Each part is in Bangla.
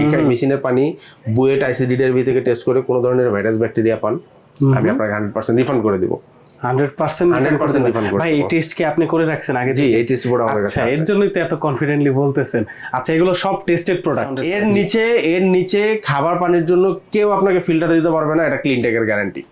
এই মেশিনের পানি বুয়েট আইসিডিডি থেকে টেস্ট করে কোনো ধরনের ভাইরাস ব্যাকটেরিয়া পান আমি আপনাকে হান্ড্রেড পার্সেন্ট রিফান্ড করে দিব। হান্ড্রেড পার্সেন্ট 100% refund ভাই এই টেস্ট কি আপনি করে রাখছেন আগে জি এই টেস্ট আচ্ছা এর জন্যই তো এত কনফিডেন্টলি বলতেছেন। আচ্ছা এগুলো সব টেস্টেড প্রোডাক্টের নিচে এর নিচে খাবার পানির জন্য কেউ আপনাকে ফিল্টার দিতে পারবে না এটা ক্লিন টেকের গ্যারান্টি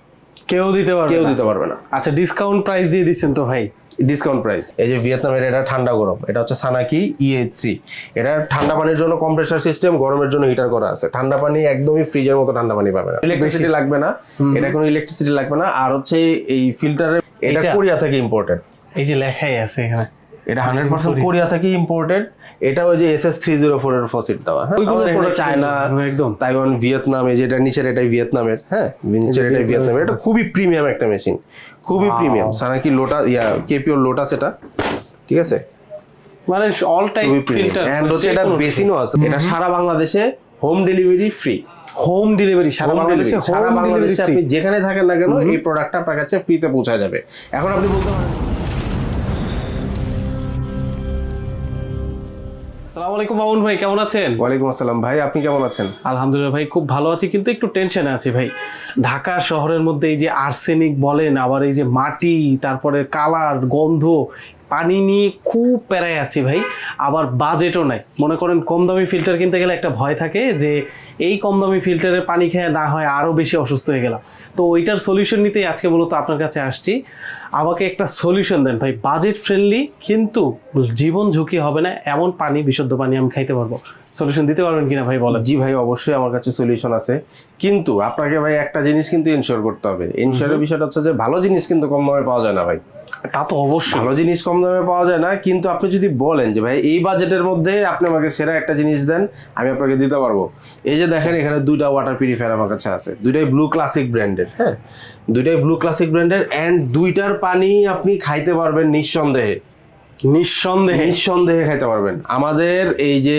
কেউ দিতে পারবে কেউ দিতে পারবে না। আচ্ছা ডিসকাউন্ট প্রাইস দিয়ে দিচ্ছেন তো ভাই। ডিসকাউন্ট প্রাইস এই যে ভিয়েতনামের এটা ঠান্ডা গরম। এটা হচ্ছে সানাকি ইএইচসি এটা ঠান্ডা পানির জন্য কম্প্রেসার সিস্টেম গরমের জন্য হিটার করা আছে। ঠান্ডা পানি একদমই ফ্রিজের মতো ঠান্ডা পানি পাবে না। ইলেকট্রিসিটি লাগবে না। এটা কোনো ইলেকট্রিসিটি লাগবে না। আর হচ্ছে এই ফিল্টারের এটা এটা? কোরিয়া থেকে ইম্পোর্টেড এই যে লেখাই আছে এখানে। এটা হান্ড্রেড পার্সেন্ট কোরিয়া থেকে ইম্পোর্টেড এটা ওই যে S S three zero four এর ফসিট দেওয়া হ্যাঁ? চায়না একদম। তাইওয়ান ভিয়েতনাম এই যেটা নিচের এটাই ভিয়েতনামের হ্যাঁ? নিচের এটাই ভিয়েতনামের এটা খুবই প্রিমিয়াম একটা মেশিন খুবই প্রিমিয়াম সানাকি লোটা ইয়া কেপিওর লোটাস এটা ঠিক আছে? মানে অল টাইপ ফিল্টার এন্ড হচ্ছে এটা বেসিনও আছে এটা সারা বাংলাদেশে home delivery free home delivery সারা বাংলাদেশে সারা বাংলাদেশে আপনি যেখানে থাকেন না কেন এই প্রোডাক্টটা আপনার কাছে ফ্রিতে পৌঁছা যাবে। এখন আপনি বলতে পারেন আসসালামু আলাইকুম মামুন ভাই কেমন আছেন? ওয়ালাইকুম আসসালাম ভাই আপনি কেমন আছেন? আলহামদুলিল্লাহ ভাই খুব ভালো আছি কিন্তু একটু টেনশনে আছি ভাই। ঢাকা শহরের মধ্যে এই যে আর্সেনিক বলেন আবার এই যে মাটি তারপরে কালার গন্ধ পানি নিয়ে খুব প্যারায় আছি ভাই আবার বাজেটও নাই। মনে করেন কম দামি ফিল্টার কিনতে গেলে একটা ভয় থাকে যে এই কম দামি ফিল্টারের পানি খেয়ে না হয় আরও বেশি অসুস্থ হয়ে গেলাম। তো ওইটার সলিউশন নিতেই আজকে মূলত আপনার কাছে আসছি। আমাকে একটা সলিউশন দেন ভাই বাজেট ফ্রেন্ডলি কিন্তু জীবন ঝুঁকি হবে না এমন পানি বিশুদ্ধ পানি আমি খাইতে পারব। সলিউশন দিতে পারবেন কিনা ভাই বলেন? জি ভাই অবশ্যই আমার কাছে সলিউশন আছে। কিন্তু আপনাকে ভাই একটা জিনিস কিন্তু ইনশিওর করতে হবে। ইনশিওরের বিষয়টা হচ্ছে যে ভালো জিনিস কিন্তু কম দামে পাওয়া যায় না ভাই। তা তো অবশ্যই। ভালো জিনিস কম দামে পাওয়া যায় না কিন্তু আপনি যদি বলেন যে ভাই এই বাজেটের মধ্যে আপনি আমাকে সেরা একটা জিনিস দেন আমি আপনাকে দিতে পারব। এই যে দেখেন এখানে দুইটা ওয়াটার পিউরিফায়ার আমার কাছে আছে। দুইটাই ব্লু ক্লাসিক ব্র্যান্ডের হ্যাঁ? দুইটাই ব্লু ক্লাসিক ব্র্যান্ডের অ্যান্ড দুইটার পানি আপনি খাইতে পারবেন নিঃসন্দেহে। নিঃসন্দেহে। নিঃসন্দেহে খাইতে পারবেন। আমাদের এই যে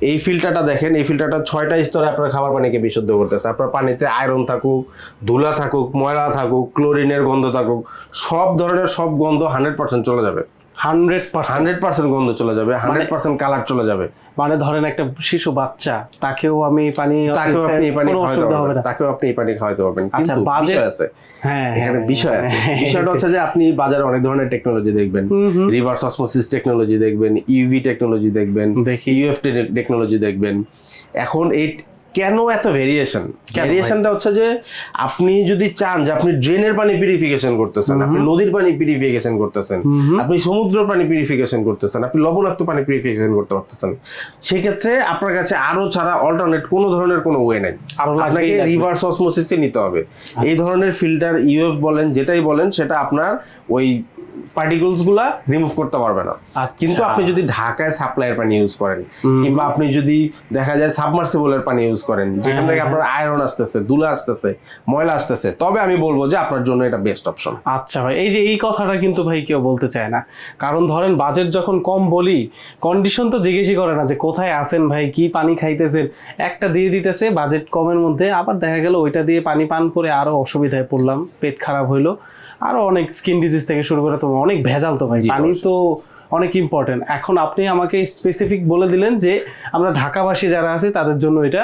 এই ফিল্টারটা দেখেন, এই ফিল্টারটা ছয়টা স্তরে আপনার খাবার পানিকে বিশুদ্ধ করতেছে। আপনার পানিতে আয়রন থাকুক, ধুলা থাকুক, ময়লা থাকুক ক্লোরিনের গন্ধ থাকুক, সব ধরনের সব গন্ধ হান্ড্রেড পার্সেন্ট চলে যাবে। Hundred percent. হান্ড্রেড পার্সেন্ট গন্ধ চলে যাবে হান্ড্রেড পার্সেন্ট কালার চলে যাবে। মানে ধরেন একটা শিশু বাচ্চা তাকেও আমি পানি তাকেও আপনি পানি খাওয়াতে হবে না। তাকেও আপনি পানি খাওয়াতে পারবেন। আচ্ছা, কিন্তু বিষয় আছে। হ্যাঁ এখানে হ্যাঁ, বিষয় আছে। হ্যাঁ, বিষয়টা হচ্ছে যে আপনি বাজারে অনেক ধরনের টেকনোলজি দেখবেন। রিভার্স অসমোসিস টেকনোলজি দেখবেন ইউভি টেকনোলজি দেখবেন দেখি। ইউএফ টেকনোলজি দেখবেন। এখন এই কেন এত ভেরিয়েশন ভেরিয়েশনটা হচ্ছে যে আপনি যদি চান যে আপনি ড্রেনের পানি পিউরিফিকেশন করতেছেন আপনি নদীর পানি পিউরিফিকেশন করতেছেন আপনি সমুদ্র পানি পিউরিফিকেশন করতেছেন আপনি লবণাক্ত পানি পিউরিফিকেশন করতে পারতেছেন। সেক্ষেত্রে আপনার কাছে আরও ছাড়া অল্টারনেট কোনো ধরনের কোনো ওয়ে নাই। আপনাকে। রিভার্স অসমোসিসে নিতে হবে। এই ধরনের ফিল্টার ইউএফ বলেন যেটাই বলেন সেটা আপনার ওই পার্টিকেলসগুলা রিমুভ করতে পারবে না। আচ্ছা। কিন্তু আপনি যদি ঢাকায় সাপ্লাইয়ের পানি ইউজ করেন কিংবা আপনি যদি দেখা যায় সাবমার্সিবলের পানি ইউজ করেন যেখান থেকে আপনার আয়রন আসতেছে দুলা আসতেছে ময়লা আসতেছে তবে আমি বলব যে আপনার জন্য এটা বেস্ট অপশন আচ্ছা ভাই এই যে এই কথাটা কিন্তু ভাই কেউ বলতে চায় না। কারণ ধরেন বাজেট যখন কম বলি কন্ডিশন তো জিজ্ঞেসই করে না যে কোথায় আছেন ভাই কি পানি খাইতেছেন? একটা দিয়ে দিতেছে বাজেট কমের মধ্যে আবার দেখা গেল ওইটা দিয়ে পানি পান করে আরও অসুবিধায় পড়লাম পেট খারাপ হইল। আরও অনেক স্কিন ডিজিজ থেকে শুরু করে তোমার অনেক ভেজাল তো ভাই পানি তো অনেক ইম্পর্টেন্ট এখন আপনি আমাকে স্পেসিফিক বলে দিলেন যে আমরা ঢাকাবাসী যারা আছে তাদের জন্য এটা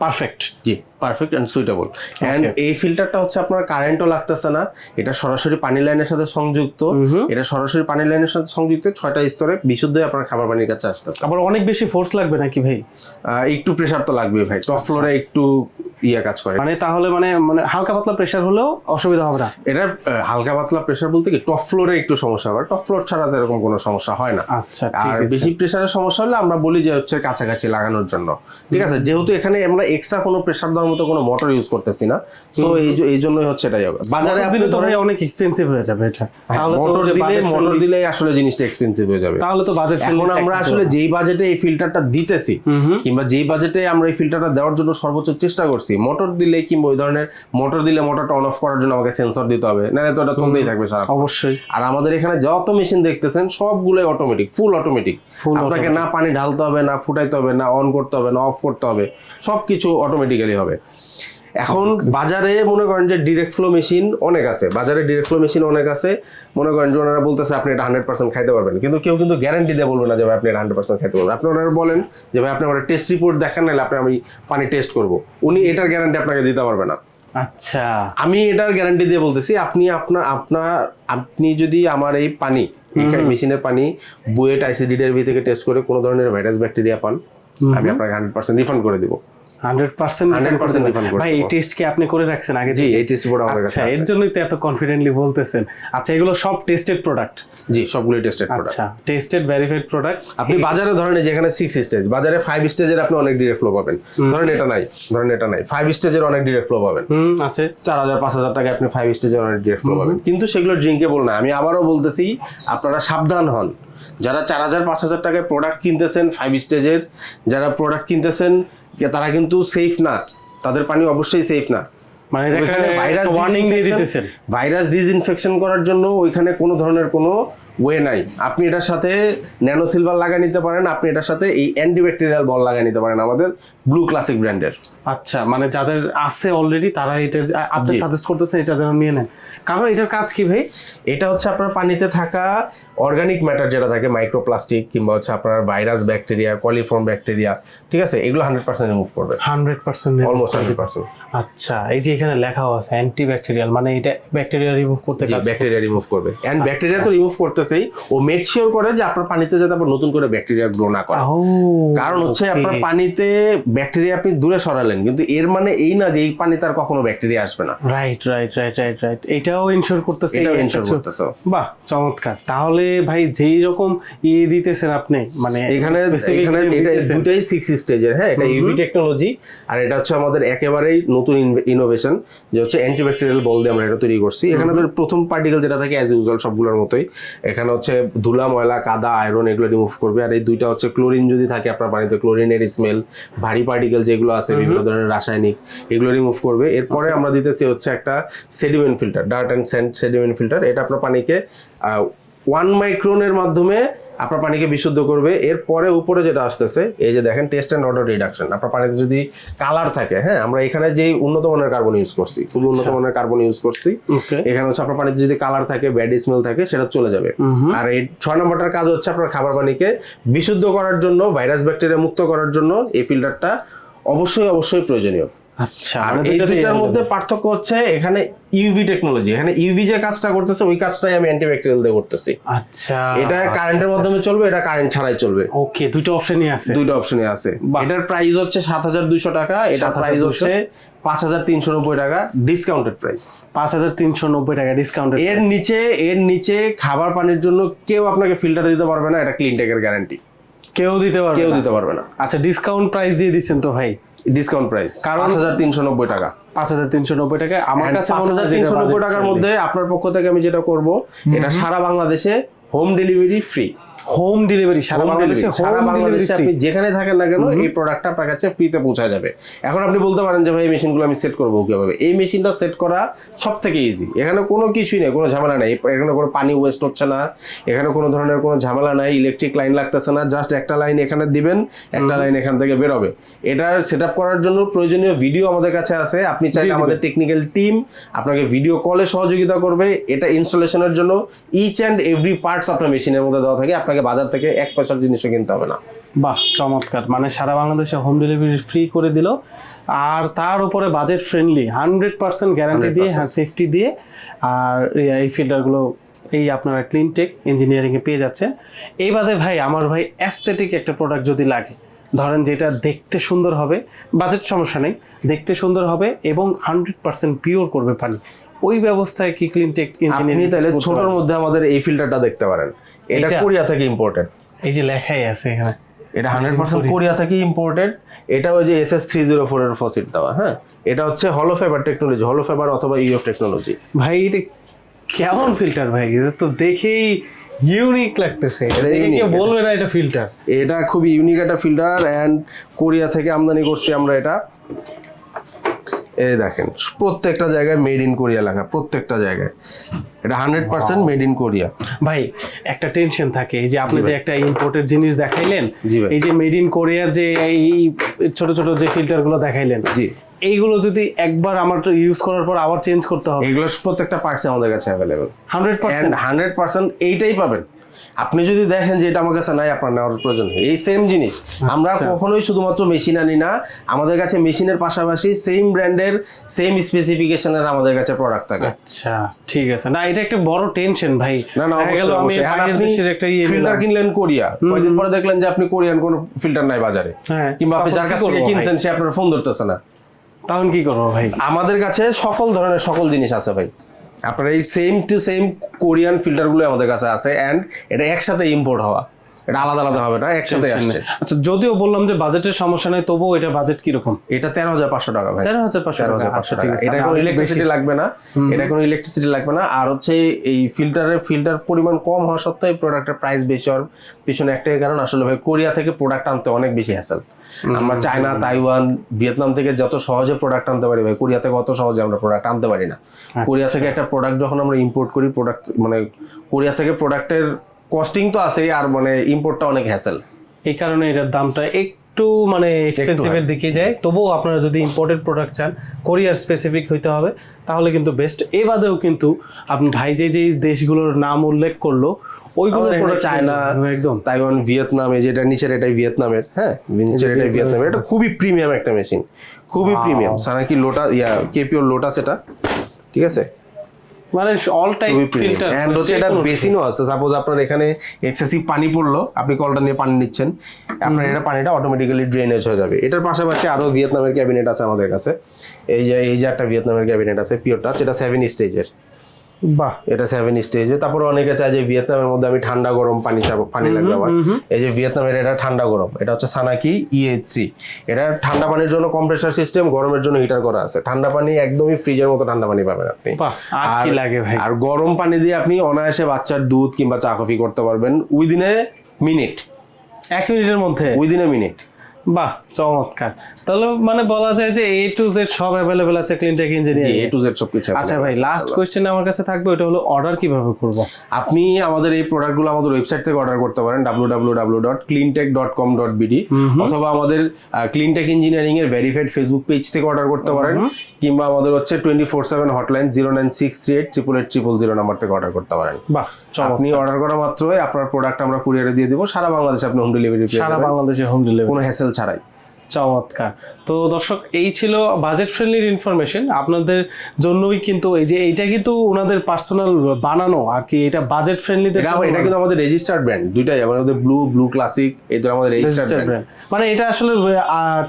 পারফেক্ট জি। পারফেক্ট অ্যান্ড সুইটেবল অ্যান্ড এই ফিল্টারটা হচ্ছে আপনার কারেন্টও লাগতেছে না। এটা সরাসরি পানি লাইনের সাথে সংযুক্ত। এটা সরাসরি পানি লাইনের সাথে সংযুক্ত ছয়টা স্তরে বিশুদ্ধ আপনার খাবার পানির কাছে আসতেছে। আবার অনেক বেশি ফোর্স লাগবে নাকি ভাই? একটু প্রেসার তো লাগবে ভাই। টপ ফ্লোরে একটু ইয়ে কাজ করে। মানে তাহলে মানে মানে হালকা পাতলা প্রেশার হলেও অসুবিধা হবে না। এটা হালকা পাতলা প্রেশার বলতে কি টপ ফ্লোরে একটু সমস্যা হবে। টপ ফ্লোর ছাড়া তো এরকম কোনো সমস্যা হয় না। আচ্ছা আর বেশি প্রেসারের সমস্যা হলে আমরা বলি যে হচ্ছে কাছাকাছি লাগানোর জন্য। ঠিক আছে? যেহেতু এখানে আমরা এক্সট্রা কোনো প্রেসার দেওয়ার মতো কোনো মোটর ইউজ করতেছি না। তো এই এই জন্যই হচ্ছে এটাই হবে। বাজারে আপনি তো ভাই অনেক এক্সপেন্সিভ হয়ে যাবে এটা। তাহলে মোটর দিলে মোটর friendly- দিলে আসলে জিনিসটা এক্সপেন্সিভ হয়ে যাবে। তাহলে তো বাজেট এখন আমরা আসলে যেই বাজেটে এই ফিল্টারটা দিতেছি কিংবা যেই বাজেটে আমরা এই ফিল্টারটা দেওয়ার জন্য সর্বোচ্চ চেষ্টা করছি মোটর দিলে কিংবা ওই ধরনের মোটর দিলে মোটরটা অন অফ করার জন্য আমাকে সেন্সর দিতে হবে। নাহলে তো ওটা চলতেই থাকবে সারা অবশ্যই। আর আমাদের এখানে যত মেশিন দেখতেছেন সবগুলোই অটোমেটিক ফুল অটোমেটিক আপনাকে না পানি ঢালতে হবে না ফুটাইতে হবে না অন করতে হবে না অফ করতে হবে সবকিছু অটোমেটিক্যালি হবে। এখন বাজারে মনে করেন যে ডিরেক্ট ফ্লো মেশিন অনেক আছে। বাজারে ডিরেক্ট ফ্লো মেশিন অনেক আছে। মনে করেন যে ওনারা বলতেছে আপনি এটা হান্ড্রেড পার্সেন্ট খাইতে পারবেন। কিন্তু কেউ কিন্তু গ্যারান্টি দিয়ে বলবে না যে ভাই আপনি এটা হান্ড্রেড পার্সেন্ট খাইতে পারবেন। আপনি ওনারা বলেন যে ভাই আপনি আমার টেস্ট রিপোর্ট দেখান নাহলে আপনি আমি পানি টেস্ট করব। উনি এটার গ্যারান্টি আপনাকে দিতে পারবে না। আচ্ছা। আমি এটার গ্যারান্টি দিয়ে বলতেছি আপনি আপনার আপনার আপনি যদি আমার এই পানি এখানে মেশিনের পানি বুয়েট আইসিডিডি থেকে টেস্ট করে কোনো ধরনের ভাইরাস ব্যাকটেরিয়া পান আমি আপনাকে হান্ড্রেড পার্সেন্ট রিফান্ড করে দিব। হান্ড্রেড পার্সেন্ট 100% refund করতে ভাই এই টেস্ট কি আপনি করে রাখছেন? আগে জি এই টেস্ট আমার কাছে আচ্ছা এর জন্যই তো এত কনফিডেন্টলি বলতেছেন। আচ্ছা এগুলো সব টেস্টেড প্রোডাক্ট জি সবগুলোই টেস্টেড প্রোডাক্ট আচ্ছা টেস্টেড ভেরিফাইড প্রোডাক্ট আপনি বাজারে ধরেন যেখানে স্টেজ বাজারে স্টেজের আপনি অনেক ডিরেক্ট ফ্লো পাবেন। ধরেন এটা নাই ধরেন এটা নাই। স্টেজের অনেক ডিরেক্ট ফ্লো পাবেন। হুম আছে। চার হাজার পাঁচ হাজার টাকা আপনি স্টেজের অনেক ডিরেক্ট ফ্লো পাবেন। কিন্তু সেগুলো ড্রিঙ্কেবল না। আমি আবারও বলতেছি আপনারা সাবধান হন। যারা চার হাজার পাঁচ হাজার টাকায় প্রোডাক্ট কিনতেছেন ফাইভ স্টেজের যারা প্রোডাক্ট কিনতেছেন তারা কিন্তু সেফ না। তাদের পানি অবশ্যই সেফ না। মানে ভাইরাস ওয়ার্নিং দিয়ে দিতেছেন। ভাইরাস ডিসইনফেকশন করার জন্য ওইখানে কোনো ধরনের কোনো ওয়ে নাই। আপনি এটার সাথে ন্যানো সিলভার লাগাই নিতে পারেন আপনি এটার সাথে এই অ্যান্টিব্যাকটেরিয়াল বল লাগাই নিতে পারেন আমাদের ব্লু ক্লাসিক ব্র্যান্ডের। আচ্ছা মানে যাদের আছে অলরেডি তারা এটা আপনি সাজেস্ট করতেছেন এটা যেন নিয়ে নেন। কারণ এটার কাজ কি ভাই? এটা হচ্ছে আপনার পানিতে থাকা অর্গানিক ম্যাটার যেটা থাকে মাইক্রোপ্লাস্টিক কিংবা হচ্ছে আপনার ভাইরাস ব্যাকটেরিয়া কলিফর্ম ব্যাকটেরিয়া ঠিক আছে? এগুলো হান্ড্রেড পার্সেন্ট রিমুভ করবে। Hundred percent almost hundred percent আচ্ছা এই যে এখানে লেখাও আছে অ্যান্টি ব্যাকটেরিয়াল মানে এটা ব্যাকটেরিয়া রিমুভ করতে কাজ ব্যাকটেরিয়া রিমুভ করবে। এন্ড ব্যাকটেরিয়া আচ্ছা। তো রিমুভ করতেছেই ও মেক শিওর করে যে আপনার পানিতে যাতে আবার নতুন করে ব্যাকটেরিয়া গ্রো না করে। কারণ হচ্ছে আপনার পানিতে ব্যাকটেরিয়া আপনি দূরে সরালেন কিন্তু এর মানে এই না যে এই পানিতে আর কখনো ব্যাকটেরিয়া আসবে না। Right right right right right এটাও ইনশোর করতেছে এটাও এই ইনশোর করতেছে। বাহ চমৎকার। তাহলে ভাই যেই রকম ই দিতেছেন আপনি মানে এখানে এখানে এটা। দুটাই সিক্স স্টেজের হ্যাঁ এটা ইউভি টেকনোলজি আর এটা হচ্ছে আমাদের একেবারেই নতুন ইনোভেশন যে হচ্ছে অ্যান্টিব্যাকটেরিয়াল বল দিয়ে আমরা এটা তৈরি করছি। এখানে তো প্রথম পার্টিকেল যেটা থাকে অ্যাজ ইউজুয়াল সবগুলোর মতোই। এখানে হচ্ছে ধুলা ময়লা কাদা আয়রন এগুলো রিমুভ করবে। আর এই দুইটা হচ্ছে ক্লোরিন যদি থাকে আপনার পানিতে ক্লোরিনের স্মেল ভারী পার্টিকেল যেগুলো আছে বিভিন্ন ধরনের রাসায়নিক এগুলো রিমুভ করবে। এরপরে আমরা দিতেছি হচ্ছে একটা sediment filter dirt and sand sediment filter এটা আপনার পানিকে ওয়ান মাইক্রোনের মাধ্যমে আপনার পানিকে বিশুদ্ধ করবে। এরপরে উপরে যেটা আসতেছে এই যে দেখেন টেস্ট অ্যান্ড অটো রিডাকশন আপনার পানিতে যদি কালার থাকে হ্যাঁ আমরা এখানে যে উন্নত মানের কার্বন ইউজ করছি খুবই উন্নত মানের কার্বন ইউজ করছি। এখানে হচ্ছে আপনার পানিতে যদি কালার থাকে ব্যাড স্মেল থাকে সেটা চলে যাবে। আর এই ছয় নম্বরটার কাজ হচ্ছে আপনার খাবার পানিকে বিশুদ্ধ করার জন্য ভাইরাস ব্যাকটেরিয়া মুক্ত করার জন্য এই ফিল্টারটা অবশ্যই অবশ্যই প্রয়োজনীয়। আচ্ছা এই মধ্যে পার্থক্য হচ্ছে এখানে ইউভি টেকনোলজি এখানে ইউভি যে কাজটা করতেছে ওই কাজটাই আমি অ্যান্টিব্যাকটেরিয়াল দিয়ে করতেছি। আচ্ছা এটা কারেন্টের মাধ্যমে চলবে এটা কারেন্ট ছাড়াই চলবে। ওকে দুটো অপশনই আছে। আছে। এটার প্রাইস হচ্ছে সাত হাজার দুইশো টাকা এটার 7,200 প্রাইস হচ্ছে পাঁচ হাজার তিনশো নব্বই টাকা ডিসকাউন্টেড প্রাইস পাঁচ হাজার তিনশো নব্বই টাকা ডিসকাউন্ট এর নিচে এর নিচে খাবার পানির জন্য কেউ আপনাকে ফিল্টার দিতে পারবে না এটা ক্লিনটেকের গ্যারান্টি কেউ দিতে পারবে কেউ দিতে পারবে না। আচ্ছা ডিসকাউন্ট প্রাইস দিয়ে দিচ্ছেন তো ভাই? ডিসকাউন্ট প্রাইস কারণ- পাঁচ হাজার তিনশো নব্বই টাকা। পাঁচ হাজার তিনশো নব্বই টাকা। আমার কাছে পাঁচ হাজার তিনশো নব্বই টাকার মধ্যে আপনার পক্ষ থেকে আমি যেটা করব এটা সারা বাংলাদেশে home delivery free home delivery সারা বাংলাদেশে সারা বাংলাদেশে আপনি যেখানে থাকেন না কেন এই প্রোডাক্টটা আপনার কাছে ফ্রিতে পৌঁছা যাবে। এখন আপনি বলতে পারেন যে ভাই এই মেশিনগুলো আমি সেট করব কীভাবে? এই মেশিনটা সেট করা সব থেকে ইজি এখানে কোনো কিছুই নেই কোনো ঝামেলা নেই। এখানে কোনো পানি ওয়েস্ট হচ্ছে না এখানে কোনো ধরনের কোনো ঝামেলা নাই ইলেকট্রিক লাইন লাগতেছে না জাস্ট একটা লাইন এখানে দিবেন একটা লাইন এখান থেকে বেরোবে। এটার সেট করার জন্য প্রয়োজনীয় ভিডিও আমাদের কাছে আছে। আপনি চাইলে আমাদের টেকনিক্যাল টিম আপনাকে ভিডিও কলে সহযোগিতা করবে। এটা ইনস্টলেশনের জন্য ইচ অ্যান্ড এভরি পার্টস আপনার মেশিনের মধ্যে দেওয়া থাকে। আপনাকে বাজার থেকে এক পয়সার জিনিসও কিনতে হবে না। বাহ চমৎকার। মানে সারা বাংলাদেশে হোম ডেলিভারি ফ্রি করে দিল। আর তার উপরে budget friendly hundred percent guarantee দিয়ে হ্যাঁ সেফটি দিয়ে। আর এই- ফিল্টারগুলো এই আপনারা ক্লিন টেক ইঞ্জিনিয়ারিংয়ে পেয়ে যাচ্ছেন। এই বাদে ভাই আমার ভাই অ্যাস্থেটিক একটা প্রোডাক্ট যদি লাগে ধরেন যেটা দেখতে সুন্দর হবে বাজেট সমস্যা নেই দেখতে সুন্দর হবে এবং হান্ড্রেড পার্সেন্ট পিওর করবে পানি। ওই ব্যবস্থায় কি ক্লিনটেক আপনি ইঞ্জিনিয়ারিং তাহলে ছোটর মধ্যে আমাদের এই ফিল্টারটা দেখতে পারেন। এটা কোরিয়া থেকে ইম্পোর্টেড এই যে লেখাই আছে এখানে। এটা হান্ড্রেড পার্সেন্ট কোরিয়া থেকে ইম্পোর্টেড এটা ওই যে S S three zero four এর ফসিট দেওয়া হ্যাঁ? এটা হচ্ছে হলো ফেবার টেকনোলজি হলো ফেবার অথবা ইউএফ টেকনোলজি ভাই এটা কেমন ফিল্টার ভাই? এটা তো দেখেই ইউনিক লাগতেছে। এটা কেউ এটা। বলবে না এটা ফিল্টার এটা খুবই ইউনিক একটা ফিল্টার অ্যান্ড কোরিয়া থেকে আমদানি করছি আমরা এটা। এই দেখেন প্রত্যেকটা জায়গায় মেড ইন কোরিয়া লেখা প্রত্যেকটা জায়গায়। এটা hundred percent made in Korea ভাই একটা টেনশন থাকে এই যে আপনি যে একটা ইম্পোর্টেড জিনিস দেখাইলেন। এই যে মেড ইন কোরিয়ার যে এই ছোট ছোট যে ফিল্টারগুলো দেখাইলেন জি। এইগুলো যদি একবার আমার ইউজ করার পর আবার চেঞ্জ করতে হবে। এগুলো প্রত্যেকটা পার্টস আমাদের কাছে available hundred percent hundred percent এইটাই পাবেন। আপনি যদি দেখেন যে এটা আমার কাছে নাই আপনার নেওয়ার প্রয়োজন এই সেম জিনিস। আমরা আচ্ছা। কখনোই শুধুমাত্র মেশিন আনি না আমাদের কাছে মেশিনের পাশাপাশি সেম ব্র্যান্ডের সেম স্পেসিফিকেশনের আমাদের কাছে প্রোডাক্ট থাকে। আচ্ছা ঠিক আছে। না এটা একটা বড় টেনশন ভাই। না না অবশ্যই আপনি একটা ইয়ে ফিল্টার কিনলেন কোরিয়া। কয়েকদিন পরে দেখলেন যে আপনি কোরিয়ান কোনো ফিল্টার নাই বাজারে। হ্যাঁ, কিংবা আপনি যার কাছ থেকে কিনছেন সে আপনার ফোন ধরতেছে না। তখন কি করব ভাই? আমাদের কাছে সকল ধরনের সকল জিনিস আছে ভাই। আপনার এই সেম টু সেম কোরিয়ান ফিল্টারগুলো আমাদের কাছে আছে অ্যান্ড এটা একসাথে ইম্পোর্ট হওয়া। এটা আলাদা আলাদা হবে না একসাথে আসছে। আচ্ছা যদিও বললাম যে বাজেটের সমস্যা নাই তবুও এটা বাজেট কীরকম? এটা তেরো হাজার পাঁচশো টাকা ভাই। তেরো হাজার পাঁচশো তেরো হাজার পাঁচশো আচ্ছা ঠিক টাকা আছে এটা কোনো ইলেকট্রিসিটি লাগবে না এটা কোনো ইলেকট্রিসিটি লাগবে না। আর হচ্ছে এই ফিল্টারের ফিল্টার পরিমাণ কম হওয়া সত্ত্বেও এই প্রোডাক্টের প্রাইস বেশি হওয়ার পিছনে একটাই কারণ আসলে ভাই কোরিয়া থেকে প্রোডাক্ট আনতে অনেক বেশি হ্যাসেল আমরা চায়না তাইওয়ান ভিয়েতনাম থেকে যত সহজে প্রোডাক্ট আনতে পারি ভাই কোরিয়া থেকে অত সহজে আমরা প্রোডাক্ট আনতে পারি না। কোরিয়া থেকে একটা প্রোডাক্ট যখন আমরা ইম্পোর্ট করি প্রোডাক্ট মানে কোরিয়া থেকে প্রোডাক্টের কস্টিং তো আছেই আর মানে ইম্পোর্টটা অনেক হ্যাসেল এই কারণে এটার দামটা একটু মানে এক্সপেন্সিভের দিকে যায়। তবুও আপনারা যদি ইম্পোর্টেড প্রোডাক্ট চান কোরিয়ার স্পেসিফিক হইতে হবে তাহলে কিন্তু বেস্ট এ বাদেও কিন্তু আপনি ভাই যে যে দেশগুলোর নাম উল্লেখ করল ওইগুলো চায়না একদম। তাইওয়ান ভিয়েতনাম যেটা নিচের এটাই ভিয়েতনামের হ্যাঁ? নিচের এটাই ভিয়েতনামের এটা খুবই প্রিমিয়াম একটা মেশিন খুবই প্রিমিয়াম সানাকি লোটা ইয়া কেপিওর লোটাস এটা। ঠিক আছে? মানে অল টাইপ ফিল্টার এন্ড হচ্ছে এটা বেসিনও আছে। সাপোজ আপনার এখানে এক্সেসিভ পানি পড়ল আপনি কলটা নিয়ে পানি নিচ্ছেন। আপনার এটা পানিটা অটোমেটিক্যালি ড্রেনেজ হয়ে যাবে। এটার পাশাপাশি আরও ভিয়েতনামের ক্যাবিনেট আছে আমাদের কাছে। এই যে এই যে একটা ভিয়েতনামের ক্যাবিনেট আছে পিওরটা যেটা সেভেন স্টেজের বাহ। এটা সেভেন স্টেজে তারপরে অনেকে চায় যে ভিয়েতনামের মধ্যে আমি ঠান্ডা গরম পানি চাবো পানি লাগবে আমার এই যে ভিয়েতনামের এটা ঠান্ডা গরম এটা হচ্ছে সানাকি ইএইচসি এটা ঠান্ডা পানির জন্য কম্প্রেসার সিস্টেম গরমের জন্য হিটার করা আছে। ঠান্ডা পানি একদমই ফ্রিজের মতো ঠান্ডা পানি পাবেন আপনি। আর কি লাগে ভাই? আর গরম পানি দিয়ে আপনি অনায়াসে বাচ্চার দুধ কিংবা চা কফি করতে পারবেন উইদিন এ মিনিট। এক মিনিটের মধ্যে? Within a minute. বাহ চমৎকার। তাহলে মানে বলা যায় যে এ টু জেড সব অ্যাভেলেবেল আছে Cleantech engineering A to Z সব কিছু আচ্ছা ভাই লাস্ট কোয়েশ্চেন আমার কাছে থাকবে ওটা হলো অর্ডার কীভাবে করব? আপনি আমাদের এই প্রোডাক্টগুলো আমাদের ওয়েবসাইট থেকে অর্ডার করতে পারেন www.cleantech.com.bd অথবা আমাদের ক্লিনটেক ইঞ্জিনিয়ারিং এর ভেরিফাইড ফেসবুক পেজ থেকে অর্ডার করতে পারেন কিংবা আমাদের হচ্ছে twenty four seven hotline zero nine six three eight triple eight triple zero number থেকে অর্ডার করতে পারেন। বাহ আপনি অর্ডার করা মাত্রই আপনার প্রোডাক্ট আমরা কুরিয়ারে দিয়ে দিব সারা বাংলাদেশে আপনি হোম ডেলিভারি সারা বাংলাদেশে হোম ডেলিভারি কোনো হ্যাসেল ছাড়াই চমৎকার। তো দর্শক এই ছিল বাজেট ফ্রেন্ডলির ইনফরমেশন আপনাদের জন্যই কিন্তু এই যে এইটা কিন্তু ওনাদের পার্সোনাল বানানো আর কি এটা বাজেট ফ্রেন্ডলিদের এটা কিন্তু আমাদের রেজিস্টার্ড ব্র্যান্ড দুইটাই। আমাদের ব্লু ব্লু ক্লাসিক এই দুটো আমাদের রেজিস্টার্ড ব্র্যান্ড মানে এটা আসলে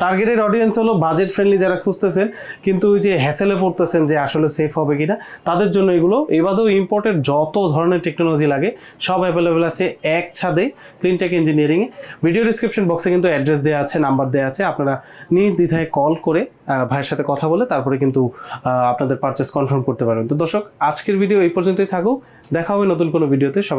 টার্গেটেড অডিয়েন্স হলো বাজেট ফ্রেন্ডলি যারা খুঁজতেছেন কিন্তু ওই যে হ্যাসেলে পড়তেছেন যে আসলে সেফ হবে কিনা তাদের জন্য এগুলো। এবারেও ইম্পোর্টেড যত ধরনের টেকনোলজি লাগে সব অ্যাভেলেবেল আছে এক ছাদে ক্লিনটেক ইঞ্জিনিয়ারিংয়ে ভিডিও ডিসক্রিপশন বক্সে কিন্তু অ্যাড্রেস দেওয়া আছে নাম্বার দেওয়া আছে। আপনারা নির্দ্বিধায় কল করে ভাইয়ের সাথে কথা বলে তারপরে কিন্তু আপনাদের পারচেস কনফার্ম করতে পারবেন। তো দর্শক, আজকের ভিডিও এই পর্যন্তই থাকুক। দেখা হবে নতুন কোনো ভিডিওতে সবাই